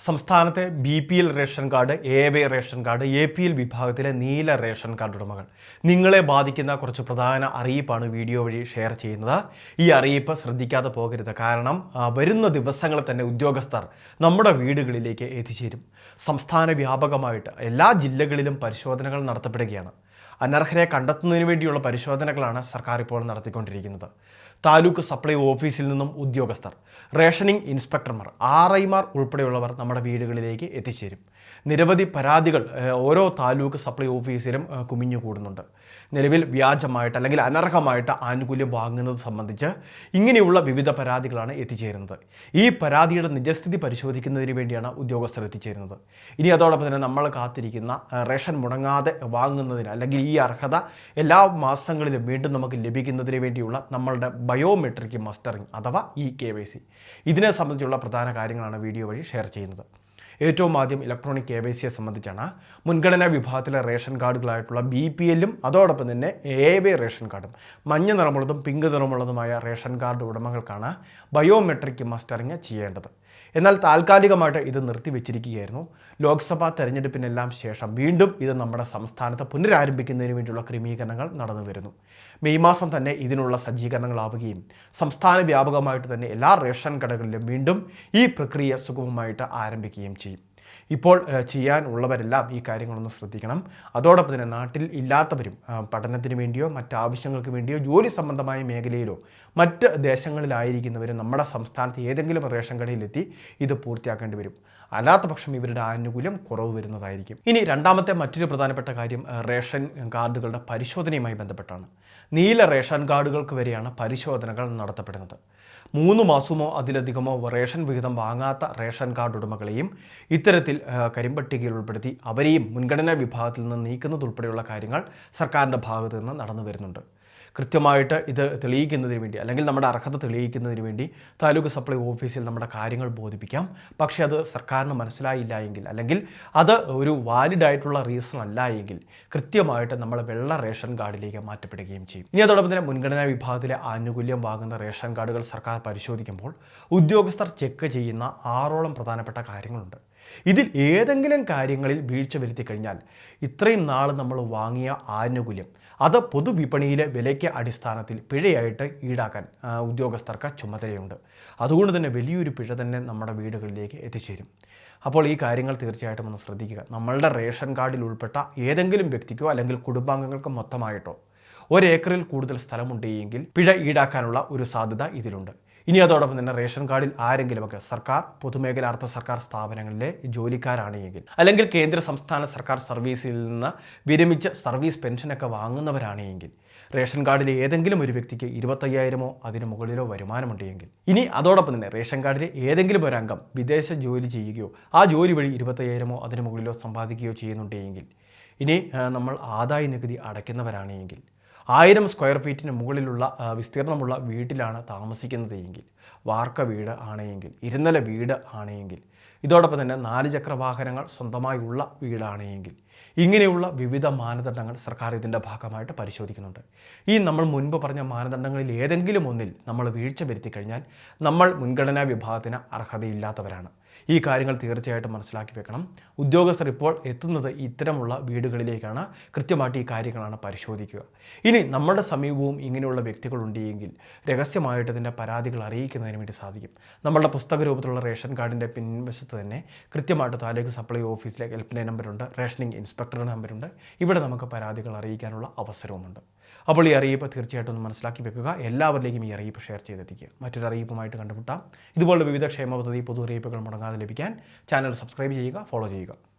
സംസ്ഥാനത്തെ B P L ration card A Y ration card A P L വിഭാഗത്തിലെ നീല ration card ഉടമകൾ. നിങ്ങളെ ബാധിക്കുന്ന കുറച്ച് പ്രധാന അറിയിപ്പാണ് വീഡിയോ വഴി ഷെയർ ചെയ്യുന്നത്. ഈ അറിയിപ്പ് ശ്രദ്ധിക്കാതെ പോകരുത്. കാരണം വരുന്ന ദിവസങ്ങളിൽ തന്നെ ഉദ്യോഗസ്ഥർ നമ്മുടെ വീടുകളിലേക്ക് എത്തിച്ചേരും. സംസ്ഥാന വ്യാപകമായിട്ട് എല്ലാ ജില്ലകളിലും പരിശോധനകൾ നടത്തപ്പെടുകയാണ്. അനർഹരെ കണ്ടെത്തുന്നതിന് വേണ്ടിയുള്ള പരിശോധനകളാണ് സർക്കാർ ഇപ്പോൾ നടത്തിക്കൊണ്ടിരിക്കുന്നത്. താലൂക്ക് സപ്ലൈ ഓഫീസിൽ നിന്നും ഉദ്യോഗസ്ഥർ റേഷനിംഗ് ഇൻസ്പെക്ടർമാർ ആർ ഐമാർ ഉൾപ്പെടെയുള്ളവർ നമ്മുടെ വീടുകളിലേക്ക് എത്തിച്ചേരും. നിരവധി പരാതികൾ ഓരോ താലൂക്ക് സപ്ലൈ ഓഫീസിലും കുമിഞ്ഞു കുമിഞ്ഞുകൂടുന്നുണ്ട് നിലവിൽ വ്യാജമായിട്ട് അല്ലെങ്കിൽ അനർഹമായിട്ട് ആനുകൂല്യം വാങ്ങുന്നത് സംബന്ധിച്ച് ഇങ്ങനെയുള്ള വിവിധ പരാതികളാണ് എത്തിച്ചേരുന്നത്. ഈ പരാതിയുടെ നിജസ്ഥിതി പരിശോധിക്കുന്നതിന് വേണ്ടിയാണ് ഉദ്യോഗസ്ഥർ എത്തിച്ചേരുന്നത്. ഇനി അതോടൊപ്പം തന്നെ നമ്മൾ കാത്തിരിക്കുന്ന റേഷൻ മുടങ്ങാതെ വാങ്ങുന്നതിന് അല്ലെങ്കിൽ ഈ അർഹത എല്ലാ മാസങ്ങളിലും വീണ്ടും നമുക്ക് ലഭിക്കുന്നതിന് വേണ്ടിയുള്ള നമ്മളുടെ ബയോമെട്രിക് മസ്റ്ററിംഗ് അഥവാ ഇ കെ വൈ സി. ഇതിനെ സംബന്ധിച്ചുള്ള പ്രധാന കാര്യങ്ങളാണ് വീഡിയോ വഴി ഷെയർ ചെയ്യുന്നത്. ഏറ്റവും ആദ്യം ഇലക്ട്രോണിക് കെ വൈ സിയെ സംബന്ധിച്ചാണ്. മുൻഗണനാ വിഭാഗത്തിലെ റേഷൻ കാർഡുകളായിട്ടുള്ള ബി പി എല്ലും അതോടൊപ്പം തന്നെ എ വൈ റേഷൻ കാർഡും. മഞ്ഞ നിറമുള്ളതും പിങ്ക് നിറമുള്ളതുമായ റേഷൻ കാർഡ് ഉടമകൾക്കാണ് ബയോമെട്രിക് മസ്റ്ററിങ് ചെയ്യേണ്ടത്. എന്നാൽ താൽക്കാലികമായിട്ട് ഇത് നിർത്തിവെച്ചിരിക്കുകയായിരുന്നു. ലോക്സഭാ തെരഞ്ഞെടുപ്പിനെല്ലാം ശേഷം വീണ്ടും ഇത് നമ്മുടെ സംസ്ഥാനത്ത് പുനരാരംഭിക്കുന്നതിന് വേണ്ടിയുള്ള ക്രമീകരണങ്ങൾ നടന്നു വരുന്നു. മെയ് മാസം തന്നെ ഇതിനുള്ള സജ്ജീകരണങ്ങളാവുകയും സംസ്ഥാന വ്യാപകമായിട്ട് തന്നെ എല്ലാ റേഷൻ കടകളിലും വീണ്ടും ഈ പ്രക്രിയ സുഗമമായിട്ട് ആരംഭിക്കുകയും ചെയ്യും. ഇപ്പോൾ ചെയ്യാൻ ഉള്ളവരെല്ലാം ഈ കാര്യങ്ങളൊന്ന് ശ്രദ്ധിക്കണം. അതോടൊപ്പം തന്നെ നാട്ടിൽ ഇല്ലാത്തവരും പഠനത്തിന് വേണ്ടിയോ മറ്റ് ആവശ്യങ്ങൾക്ക് വേണ്ടിയോ ജോലി സംബന്ധമായ മേഖലയിലോ മറ്റ് ദേശങ്ങളിലായിരിക്കുന്നവരും നമ്മുടെ സംസ്ഥാനത്ത് ഏതെങ്കിലും റേഷൻ കടയിലെത്തി ഇത് പൂർത്തിയാക്കേണ്ടി വരും. അല്ലാത്ത പക്ഷം ഇവരുടെ ആനുകൂല്യം കുറവ് വരുന്നതായിരിക്കും. ഇനി രണ്ടാമത്തെ മറ്റൊരു പ്രധാനപ്പെട്ട കാര്യം റേഷൻ കാർഡുകളുടെ പരിശോധനയുമായി ബന്ധപ്പെട്ടാണ്. നീല റേഷൻ കാർഡുകൾക്ക് വരെയാണ് പരിശോധനകൾ നടത്തപ്പെടുന്നത്. മൂന്ന് മാസമോ അതിലധികമോ റേഷൻ വിഹിതം വാങ്ങാത്ത റേഷൻ കാർഡ് ഉടമകളെയും ഇത്തരത്തിൽ കരിമ്പട്ടികയിൽ ഉൾപ്പെടുത്തി അവരെയും മുൻഗണനാ വിഭാഗത്തിൽ നിന്ന് നീക്കുന്നതുൾപ്പെടെയുള്ള കാര്യങ്ങൾ സർക്കാരിന്റെ ഭാഗത്തു നിന്ന് നടന്നു വരുന്നുണ്ട്. കൃത്യമായിട്ട് ഇത് തെളിയിക്കുന്നതിന് വേണ്ടി അല്ലെങ്കിൽ നമ്മുടെ അർഹത തെളിയിക്കുന്നതിന് വേണ്ടി താലൂക്ക് സപ്ലൈ ഓഫീസിൽ നമ്മുടെ കാര്യങ്ങൾ ബോധിപ്പിക്കാം. പക്ഷേ അത് സർക്കാരിന് മനസ്സിലായില്ല എങ്കിൽ അല്ലെങ്കിൽ അത് ഒരു വാലിഡായിട്ടുള്ള റീസൺ അല്ല എങ്കിൽ കൃത്യമായിട്ട് നമ്മൾ വെള്ള റേഷൻ കാർഡിലേക്ക് മാറ്റപ്പെടുകയും ചെയ്യും. ഇനി അതോടൊപ്പം തന്നെ മുൻഗണനാ വിഭാഗത്തിലെ ആനുകൂല്യം വാങ്ങുന്ന റേഷൻ കാർഡുകൾ സർക്കാർ പരിശോധിക്കുമ്പോൾ ഉദ്യോഗസ്ഥർ ചെക്ക് ചെയ്യുന്ന ആറോളം പ്രധാനപ്പെട്ട കാര്യങ്ങളുണ്ട്. ഇതിൽ ഏതെങ്കിലും കാര്യങ്ങളിൽ വീഴ്ച വരുത്തി കഴിഞ്ഞാൽ ഇത്രയും നാൾ നമ്മൾ വാങ്ങിയ ആനുകൂല്യം അത് പൊതുവിപണിയിലെ വിലയ്ക്ക് അടിസ്ഥാനത്തിൽ പിഴയായിട്ട് ഈടാക്കാൻ ഉദ്യോഗസ്ഥർക്ക് ചുമതലയുണ്ട്. അതുകൊണ്ട് തന്നെ വലിയൊരു പിഴ തന്നെ നമ്മുടെ വീടുകളിലേക്ക് എത്തിച്ചേരും. അപ്പോൾ ഈ കാര്യങ്ങൾ തീർച്ചയായിട്ടും ഒന്ന് ശ്രദ്ധിക്കുക. നമ്മളുടെ റേഷൻ കാർഡിൽ ഉൾപ്പെട്ട ഏതെങ്കിലും വ്യക്തിക്കോ അല്ലെങ്കിൽ കുടുംബാംഗങ്ങൾക്കോ മൊത്തമായിട്ടോ ഒരേക്കറിൽ കൂടുതൽ സ്ഥലമുണ്ടെങ്കിൽ പിഴ ഈടാക്കാനുള്ള ഒരു സാധ്യത ഇതിലുണ്ട്. ഇനി അതോടൊപ്പം തന്നെ റേഷൻ കാർഡിൽ ആരെങ്കിലുമൊക്കെ സർക്കാർ പൊതുമേഖല അർദ്ധ സർക്കാർ സ്ഥാപനങ്ങളിലെ ജോലിക്കാരാണ് എങ്കിൽ അല്ലെങ്കിൽ കേന്ദ്ര സംസ്ഥാന സർക്കാർ സർവീസിൽ നിന്ന് വിരമിച്ച സർവീസ് പെൻഷനൊക്കെ വാങ്ങുന്നവരാണ് എങ്കിൽ റേഷൻ കാർഡിലെ ഏതെങ്കിലും ഒരു വ്യക്തിക്ക് ഇരുപത്തയ്യായിരമോ അതിന് മുകളിലോ വരുമാനമുണ്ട് എങ്കിൽ ഇനി അതോടൊപ്പം തന്നെ റേഷൻ കാർഡിലെ ഏതെങ്കിലും ഒരു അംഗം വിദേശ ജോലി ചെയ്യുകയോ ആ ജോലി വഴി ഇരുപത്തയ്യായിരമോ അതിന് മുകളിലോ സമ്പാദിക്കുകയോ ചെയ്യുന്നുണ്ടെങ്കിൽ ഇനി നമ്മൾ ആദായ നികുതി അടയ്ക്കുന്നവരാണ് എങ്കിൽ ആയിരം സ്ക്വയർ ഫീറ്റിന് മുകളിലുള്ള വിസ്തീർണമുള്ള വീട്ടിലാണ് താമസിക്കുന്നത് എങ്കിൽ വാർക്ക വീട് ആണെങ്കിൽ ഇരുന്നല വീട് ആണെങ്കിൽ ഇതോടൊപ്പം തന്നെ നാല് ചക്ര വാഹനങ്ങൾ സ്വന്തമായുള്ള വീടാണെങ്കിൽ ഇങ്ങനെയുള്ള വിവിധ മാനദണ്ഡങ്ങൾ സർക്കാർ ഇതിന്റെ ഭാഗമായിട്ട് പരിശോധിക്കുന്നുണ്ട്. ഈ നമ്മൾ മുൻപ് പറഞ്ഞ മാനദണ്ഡങ്ങളിൽ ഏതെങ്കിലും ഒന്നിൽ നമ്മൾ വീഴ്ച വരുത്തി കഴിഞ്ഞാൽ നമ്മൾ മുൻഗണനാ വിഭാഗത്തിന് അർഹതയില്ലാത്തവരാണ്. ഈ കാര്യങ്ങൾ തീർച്ചയായിട്ടും മനസ്സിലാക്കി വെക്കണം. ഉദ്യോഗസ്ഥർ ഇപ്പോൾ എത്തുന്നത് ഇത്തരമുള്ള വീടുകളിലേക്കാണ്. കൃത്യമായിട്ട് ഈ കാര്യങ്ങളാണ് പരിശോധിക്കുക. ഇനി നമ്മുടെ സമീപവും ഇങ്ങനെയുള്ള വ്യക്തികളുണ്ടെങ്കിൽ രഹസ്യമായിട്ട് ഇതിന്റെ പരാതികൾ അറിയിക്കുന്നതിന് വേണ്ടി സാധിക്കും. നമ്മളുടെ പുസ്തക രൂപത്തിലുള്ള റേഷൻ കാർഡിന്റെ പിൻവശത്ത് തന്നെ കൃത്യമായിട്ട് താലൂക്ക് സപ്ലൈ ഓഫീസിലെ ഹെൽപ്പ് ലൈൻ നമ്പറുണ്ട് റേഷനിങ് ഇൻസ്പെക്ടറുടെ നമ്പറുണ്ട് ഇവിടെ നമുക്ക് പരാതികൾ അറിയിക്കാനുള്ള അവസരവുമുണ്ട്. അപ്പോൾ ഈ അറിയിപ്പ് തീർച്ചയായിട്ടും ഒന്ന് മനസ്സിലാക്കി വെക്കുക. എല്ലാവരിലേക്കും ഈ അറിയിപ്പ് ഷെയർ ചെയ്തെത്തിക്കുക. മറ്റൊരു അറിയിപ്പുമായിട്ട് കണ്ടുമുട്ടാം. ഇതുപോലുള്ള വിവിധ ക്ഷേമ പദ്ധതി പൊതു അറിയിപ്പുകൾ മുടങ്ങാതെ ലഭിക്കാൻ ചാനൽ സബ്സ്ക്രൈബ് ചെയ്യുക ഫോളോ ചെയ്യുക.